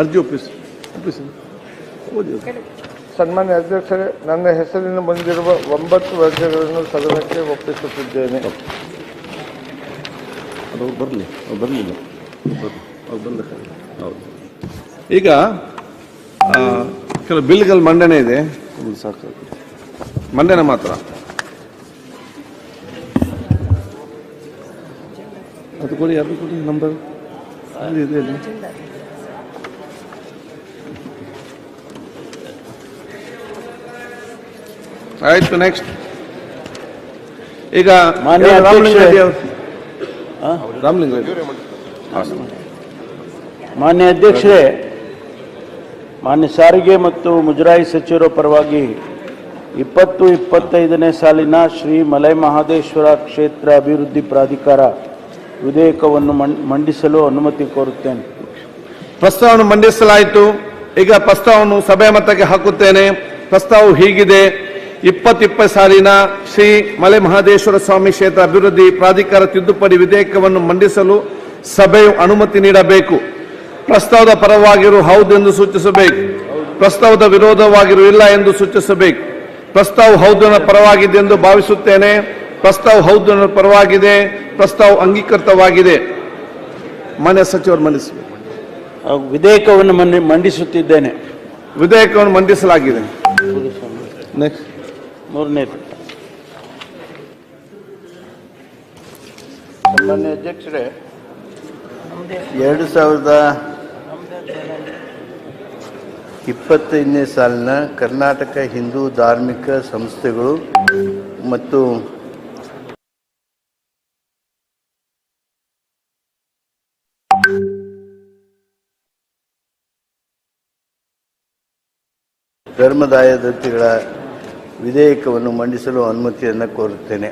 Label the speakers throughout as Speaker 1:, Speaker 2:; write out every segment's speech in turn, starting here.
Speaker 1: ಅರ್ಜಿ ಒಪ್ಪಿಸಿ ಒಪ್ಪಿಸಿ. ಓದಿ.
Speaker 2: ಸನ್ಮಾನ್ಯ ಅಧ್ಯಕ್ಷರೇ ನನ್ನ ಹೆಸರಿನ ಬಂದಿರುವ ಒಂಬತ್ತು ವರ್ಷಗಳನ್ನು ಸದನಕ್ಕೆ ಒಪ್ಪಿಸುತ್ತಿದ್ದೇನೆ.
Speaker 1: ಅದು ಬರಲಿ ಅವ್ರು ಬರಲಿಲ್ಲ. ಬರಲಿ ಅವ್ರು ಬಂದ ಹೌದು. ಈಗ ಕೆಲವು ಬಿಲ್ಗಳು ಮಂಡನೆ ಇದೆ. ಸಾಕು ಮಂಡನೆ ಮಾತ್ರ. ಅದು ಕೊಡಿ ಅದು ಕೊಡಿ ನಂಬರ್. ಅದು ಇದೆ ಆಯ್ತು ನೆಕ್ಸ್ಟ್ ಈಗ
Speaker 3: ಮಾನ್ಯ
Speaker 1: ರಾಮಲಿಂಗ
Speaker 3: ಅಧ್ಯಕ್ಷರೇ.
Speaker 1: ರೆಡ್ಡಿ ಅವರು. ರಾಮಲಿಂಗ ರೆಡ್ಡಿ.
Speaker 3: ಮಾನ್ಯ ಅಧ್ಯಕ್ಷರೇ ಮಾನ್ಯ ಸಾರಿಗೆ ಮತ್ತು ಮುಜರಾಯಿ ಸಚಿವರ ಪರವಾಗಿ ಇಪ್ಪತ್ತು ಇಪ್ಪತ್ತೈದನೇ ಸಾಲಿನ ಶ್ರೀ ಮಲೈ ಮಹಾದೇಶ್ವರ ಕ್ಷೇತ್ರ ಅಭಿವೃದ್ಧಿ ಪ್ರಾಧಿಕಾರ ವಿಧೇಯಕವನ್ನು ಮಂ- ಮಂಡಿಸಲು ಅನುಮತಿ ಕೋರುತ್ತೇನೆ.
Speaker 1: ಪ್ರಸ್ತಾವವನ್ನು ಮಂಡಿಸಲಾಯಿತು. ಈಗ ಪ್ರಸ್ತಾವವನ್ನು ಸಭೆ ಮತಕ್ಕೆ ಹಾಕುತ್ತೇನೆ. ಪ್ರಸ್ತಾವ ಹೀಗಿದೆ. ಇಪ್ಪತ್ತಿಪ್ಪತ್ತು ಸಾಲಿನ ಶ್ರೀ ಮಲೆ ಮಹದೇಶ್ವರ ಸ್ವಾಮಿ ಕ್ಷೇತ್ರ ಅಭಿವೃದ್ಧಿ ಪ್ರಾಧಿಕಾರ ತಿದ್ದುಪಡಿ ವಿಧೇಯಕವನ್ನು ಮಂಡಿಸಲು ಸಭೆಯು ಅನುಮತಿ ನೀಡಬೇಕು. ಪ್ರಸ್ತಾವದ ಪರವಾಗಿರು ಹೌದು ಎಂದು ಸೂಚಿಸಬೇಕು. ಪ್ರಸ್ತಾವದ ವಿರೋಧವಾಗಿರು ಇಲ್ಲ ಎಂದು ಸೂಚಿಸಬೇಕು. ಪ್ರಸ್ತಾವ ಹೌದನ ಪರವಾಗಿದೆ ಎಂದು ಭಾವಿಸುತ್ತೇನೆ. ಪ್ರಸ್ತಾವ ಹೌದನ ಪರವಾಗಿದೆ. ಪ್ರಸ್ತಾವ ಅಂಗೀಕೃತವಾಗಿದೆ. ಮಾನ್ಯ ಸಚಿವರು ಮಂಡಿಸಬೇಕು
Speaker 3: ವಿಧೇಯಕವನ್ನು ಮಂಡಿಸುತ್ತಿದ್ದೇನೆ.
Speaker 1: ವಿಧೇಯಕವನ್ನು ಮಂಡಿಸಲಾಗಿದೆ. ನೆಕ್ಸ್ಟ್
Speaker 3: ಮೂರನೇ
Speaker 4: ಸನ್ಮಾನ್ಯ ಅಧ್ಯಕ್ಷರೇ ಎರಡು ಸಾವಿರದ ಇಪ್ಪತ್ತೈದನೇ ಸಾಲಿನ ಕರ್ನಾಟಕ ಹಿಂದೂ ಧಾರ್ಮಿಕ ಸಂಸ್ಥೆಗಳು ಮತ್ತು ಧರ್ಮದಾಯ ದತ್ತಿಗಳ ವಿಧೇಯಕವನ್ನು ಮಂಡಿಸಲು ಅನುಮತಿಯನ್ನು ಕೋರುತ್ತೇನೆ.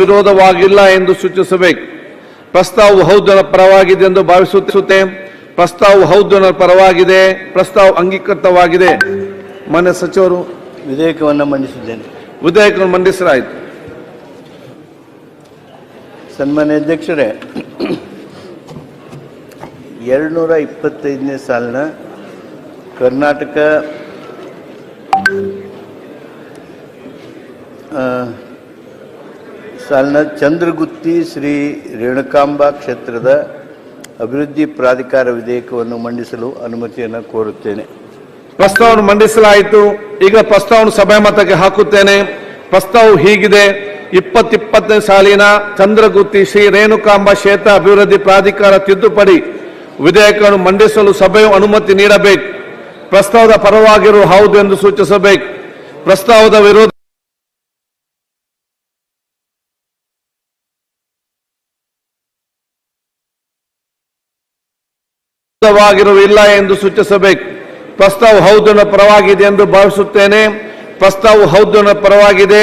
Speaker 1: ವಿರೋಧವಾಗಿಲ್ಲ ಎಂದು ಸೂಚಿಸಬೇಕು. ಪ್ರಸ್ತಾವ ಹೌದನ ಪರವಾಗಿದೆ ಎಂದು ಭಾವಿಸುತ್ತೆ ಪ್ರಸ್ತಾವ ಹೌದನ ಪರವಾಗಿದೆ. ಪ್ರಸ್ತಾವ ಅಂಗೀಕೃತವಾಗಿದೆ. ಮಾನ್ಯ ಸಚಿವರು
Speaker 4: ವಿಧೇಯಕವನ್ನು ಮಂಡಿಸಿದ್ದೇನೆ.
Speaker 1: ವಿಧೇಯಕವನ್ನು ಮಂಡಿಸಲಾಯಿತು.
Speaker 4: ಸನ್ಮಾನ್ಯ ಅಧ್ಯಕ್ಷರೇ ಎರಡುನೂರ ಇಪ್ಪತ್ತೈದನೇ ಸಾಲಿನ ಕರ್ನಾಟಕ ಸಾಲಿನ ಚಂದ್ರಗುತ್ತಿ ಶ್ರೀ ರೇಣುಕಾಂಬ ಕ್ಷೇತ್ರದ ಅಭಿವೃದ್ಧಿ ಪ್ರಾಧಿಕಾರ ವಿಧೇಯಕವನ್ನು ಮಂಡಿಸಲು ಅನುಮತಿಯನ್ನು ಕೋರುತ್ತೇನೆ.
Speaker 1: ಪ್ರಸ್ತಾವವನ್ನು ಮಂಡಿಸಲಾಯಿತು. ಈಗ ಪ್ರಸ್ತಾವವನ್ನು ಸಭೆ ಮತಕ್ಕೆ ಹಾಕುತ್ತೇನೆ. ಪ್ರಸ್ತಾವ ಹೀಗಿದೆ. ಇಪ್ಪತ್ತಿಪ್ಪತ್ತನೇ ಸಾಲಿನ ಚಂದ್ರಗುತ್ತಿ ಶ್ರೀ ರೇಣುಕಾಂಬ ಕ್ಷೇತ್ರ ಅಭಿವೃದ್ಧಿ ಪ್ರಾಧಿಕಾರ ತಿದ್ದುಪಡಿ ವಿಧೇಯಕವನ್ನು ಮಂಡಿಸಲು ಸಭೆಯು ಅನುಮತಿ ನೀಡಬೇಕು. ಪ್ರಸ್ತಾವದ ಪರವಾಗಿರುವ ಹೌದು ಎಂದು ಸೂಚಿಸಬೇಕು. ಪ್ರಸ್ತಾವದ ವಿರೋಧ ವಿರೋಧವಾಗಿರುವ ಇಲ್ಲ ಎಂದು ಸೂಚಿಸಬೇಕು. ಪ್ರಸ್ತಾವ ಹೌದನ ಪರವಾಗಿದೆ ಎಂದು ಭಾವಿಸುತ್ತೇನೆ. ಪ್ರಸ್ತಾವ ಹೌದನ ಪರವಾಗಿದೆ.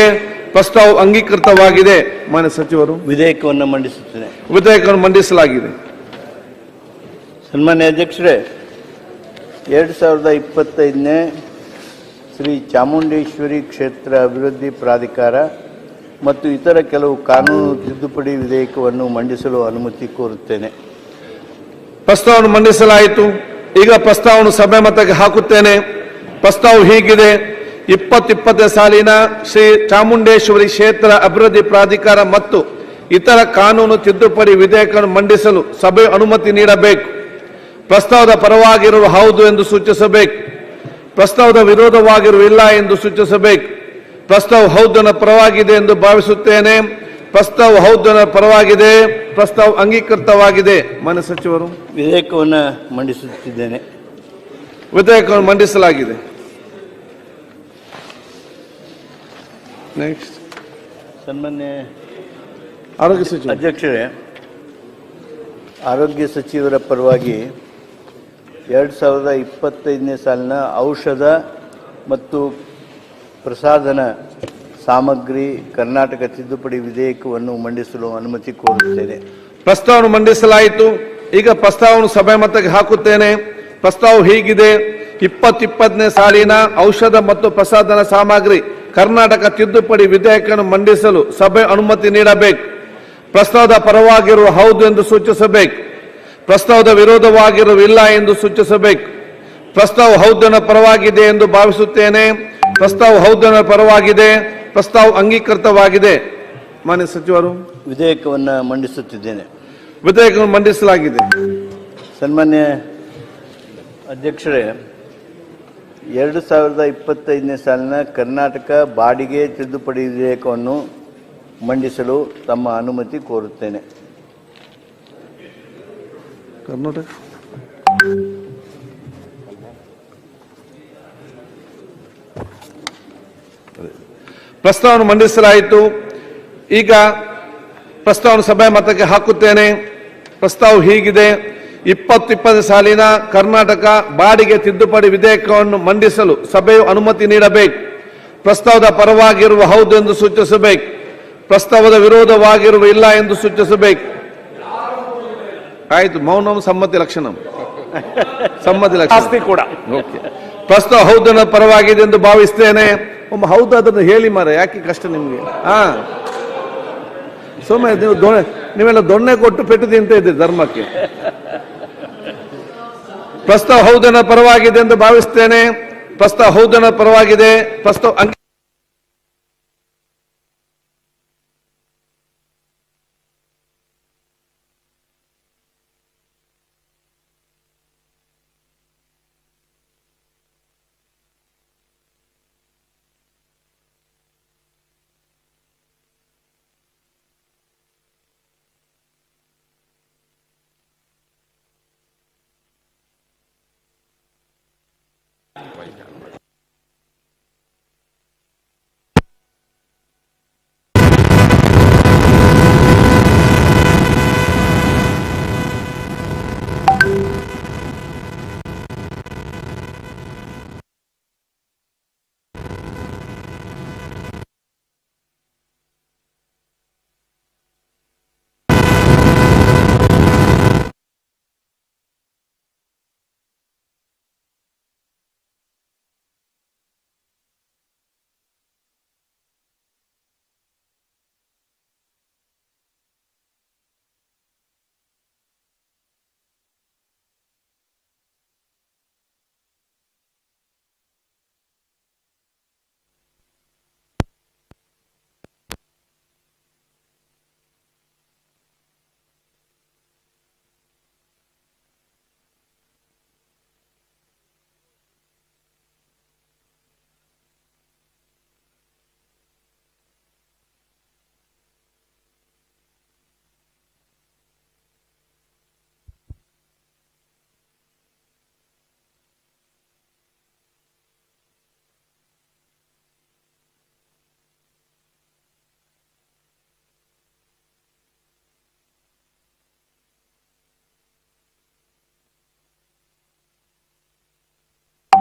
Speaker 1: ಪ್ರಸ್ತಾವ ಅಂಗೀಕೃತವಾಗಿದೆ. ಮಾನ್ಯ ಸಚಿವರು.
Speaker 4: ವಿಧೇಯಕವನ್ನು ಮಂಡಿಸುತ್ತೇನೆ.
Speaker 1: ವಿಧೇಯಕವನ್ನು ಮಂಡಿಸಲಾಗಿದೆ.
Speaker 4: ಸನ್ಮಾನ್ಯ ಅಧ್ಯಕ್ಷರೇ ಎರಡು ಸಾವಿರದ ಇಪ್ಪತ್ತೈದನೇ ಶ್ರೀ ಚಾಮುಂಡೇಶ್ವರಿ ಕ್ಷೇತ್ರ ಅಭಿವೃದ್ಧಿ ಪ್ರಾಧಿಕಾರ ಮತ್ತು ಇತರ ಕೆಲವು ಕಾನೂನು ತಿದ್ದುಪಡಿ ವಿಧೇಯಕವನ್ನು ಮಂಡಿಸಲು ಅನುಮತಿ ಕೋರುತ್ತೇನೆ.
Speaker 1: ಪ್ರಸ್ತಾವವನ್ನು ಮಂಡಿಸಲಾಯಿತು. ಈಗ ಪ್ರಸ್ತಾವವನ್ನು ಸಭೆ ಮತಕ್ಕೆ ಹಾಕುತ್ತೇನೆ. ಪ್ರಸ್ತಾವ ಹೀಗಿದೆ. ಇಪ್ಪತ್ತಿಪ್ಪತ್ತನೇ ಸಾಲಿನ ಶ್ರೀ ಚಾಮುಂಡೇಶ್ವರಿ ಕ್ಷೇತ್ರ ಅಭಿವೃದ್ಧಿ ಪ್ರಾಧಿಕಾರ ಮತ್ತು ಇತರ ಕಾನೂನು ತಿದ್ದುಪಡಿ ವಿಧೇಯಕ ಮಂಡಿಸಲು ಸಭೆ ಅನುಮತಿ ನೀಡಬೇಕು. ಪ್ರಸ್ತಾವದ ಪರವಾಗಿರುವ ಹೌದು ಎಂದು ಸೂಚಿಸಬೇಕು. ಪ್ರಸ್ತಾವದ ವಿರೋಧವಾಗಿರುವ ಇಲ್ಲ ಎಂದು ಸೂಚಿಸಬೇಕು. ಪ್ರಸ್ತಾವ ಹೌದನ ಪರವಾಗಿದೆ ಎಂದು ಭಾವಿಸುತ್ತೇನೆ. ಪ್ರಸ್ತಾವ ಹೌದನ ಪರವಾಗಿದೆ ಪ್ರಸ್ತಾವ ಅಂಗೀಕೃತವಾಗಿದೆ. ಮಾನ್ಯ ಸಚಿವರು.
Speaker 4: ವಿಧೇಯಕವನ್ನು ಮಂಡಿಸುತ್ತಿದ್ದೇನೆ.
Speaker 1: ವಿಧೇಯಕವನ್ನು ಮಂಡಿಸಲಾಗಿದೆ. ನೆಕ್ಸ್ಟ್
Speaker 4: ಸನ್ಮಾನ್ಯ
Speaker 1: ಆರೋಗ್ಯ ಸಚಿವ.
Speaker 4: ಅಧ್ಯಕ್ಷರೇ ಆರೋಗ್ಯ ಸಚಿವರ ಪರವಾಗಿ ಎರಡು ಸಾವಿರದ ಇಪ್ಪತ್ತೈದನೇ ಸಾಲಿನ ಔಷಧ ಮತ್ತು ಪ್ರಸಾಧನ ಸಾಮಗ್ರಿ ಕರ್ನಾಟಕ ತಿದ್ದುಪಡಿ ವಿಧೇಯಕವನ್ನು ಮಂಡಿಸಲು ಅನುಮತಿ ಕೋರುತ್ತೇನೆ.
Speaker 1: ಪ್ರಸ್ತಾವವನ್ನು ಮಂಡಿಸಲಾಯಿತು. ಈಗ ಪ್ರಸ್ತಾವವನ್ನು ಸಭೆ ಮತಕ್ಕೆ ಹಾಕುತ್ತೇನೆ. ಪ್ರಸ್ತಾವ ಹೀಗಿದೆ. ಇಪ್ಪತ್ತಿಪ್ಪತ್ತನೇ ಸಾಲಿನ ಔಷಧ ಮತ್ತು ಪ್ರಸಾದನ ಸಾಮಗ್ರಿ ಕರ್ನಾಟಕ ತಿದ್ದುಪಡಿ ವಿಧೇಯಕವನ್ನು ಮಂಡಿಸಲು ಸಭೆ ಅನುಮತಿ ನೀಡಬೇಕು. ಪ್ರಸ್ತಾವದ ಪರವಾಗಿರುವ ಹೌದು ಎಂದು ಸೂಚಿಸಬೇಕು. ಪ್ರಸ್ತಾವದ ವಿರೋಧವಾಗಿರುವ ಇಲ್ಲ ಎಂದು ಸೂಚಿಸಬೇಕು. ಪ್ರಸ್ತಾವ ಹೌದನ ಪರವಾಗಿದೆ ಎಂದು ಭಾವಿಸುತ್ತೇನೆ. ಪ್ರಸ್ತಾವ ಹೌದನ ಪರವಾಗಿದೆ. ಪ್ರಸ್ತಾವ ಅಂಗೀಕೃತವಾಗಿದೆ. ಮಾನ್ಯ ಸಚಿವರು
Speaker 4: ವಿಧೇಯಕವನ್ನು ಮಂಡಿಸುತ್ತಿದ್ದೇನೆ.
Speaker 1: ವಿಧೇಯಕವನ್ನು ಮಂಡಿಸಲಾಗಿದೆ.
Speaker 4: ಸನ್ಮಾನ್ಯ ಅಧ್ಯಕ್ಷರೇ ಎರಡು ಸಾವಿರದ ಇಪ್ಪತ್ತೈದನೇ ಸಾಲಿನ ಕರ್ನಾಟಕ ಬಾಡಿಗೆ ತಿದ್ದುಪಡಿ ವಿಧೇಯಕವನ್ನು ಮಂಡಿಸಲು ತಮ್ಮ ಅನುಮತಿ ಕೋರುತ್ತೇನೆ.
Speaker 1: ಕರ್ನಾಟಕ? ಪ್ರಸ್ತಾವನೆ ಮಂಡಿಸಲಾಯಿತು. ಈಗ ಪ್ರಸ್ತಾವನೆ ಸಭೆ ಮತಕ್ಕೆ ಹಾಕುತ್ತೇನೆ. ಪ್ರಸ್ತಾವ ಹೀಗಿದೆ. ಇಪ್ಪತ್ತು ಇಪ್ಪತ್ತು ಸಾಲಿನ ಕರ್ನಾಟಕ ಬಾಡಿಗೆ ತಿದ್ದುಪಡಿ ವಿಧೇಯಕವನ್ನು ಮಂಡಿಸಲು ಸಭೆಯು ಅನುಮತಿ ನೀಡಬೇಕು. ಪ್ರಸ್ತಾವದ ಪರವಾಗಿರುವ ಹೌದು ಎಂದು ಸೂಚಿಸಬೇಕು. ಪ್ರಸ್ತಾವದ ವಿರೋಧವಾಗಿರುವ ಇಲ್ಲ ಎಂದು ಸೂಚಿಸಬೇಕು. ಆಯ್ತು ಮೌನಂ ಸಮ್ಮತಿ ಲಕ್ಷಣಂ. ಸಮ್ಮತಿ ಲಕ್ಷಣ. ಪ್ರಸ್ತಾವ ಹೌದನ್ನು ಪರವಾಗಿದೆ ಎಂದು ಭಾವಿಸ್ತೇನೆ. ಒಮ್ಮ ಹೌದು ಅದನ್ನು ಹೇಳಿ ಮಾರ ಯಾಕೆ ಕಷ್ಟ ನಿಮಗೆ? ಹಾ ಸುಮ್ಮನೆ ನೀವು ದೊಣೆ ನೀವೆಲ್ಲ ದೊಣ್ಣೆ ಕೊಟ್ಟು ಪೆಟ್ಟು ತಿಂತ ಇದ್ದೀರಿ ಧರ್ಮಕ್ಕೆ. ಪ್ರಸ್ತಾವ ಹೌದನ ಪರವಾಗಿದೆ ಎಂದು ಭಾವಿಸ್ತೇನೆ. ಪ್ರಸ್ತಾವ ಹೌದನ ಪರವಾಗಿದೆ. ಪ್ರಸ್ತಾವ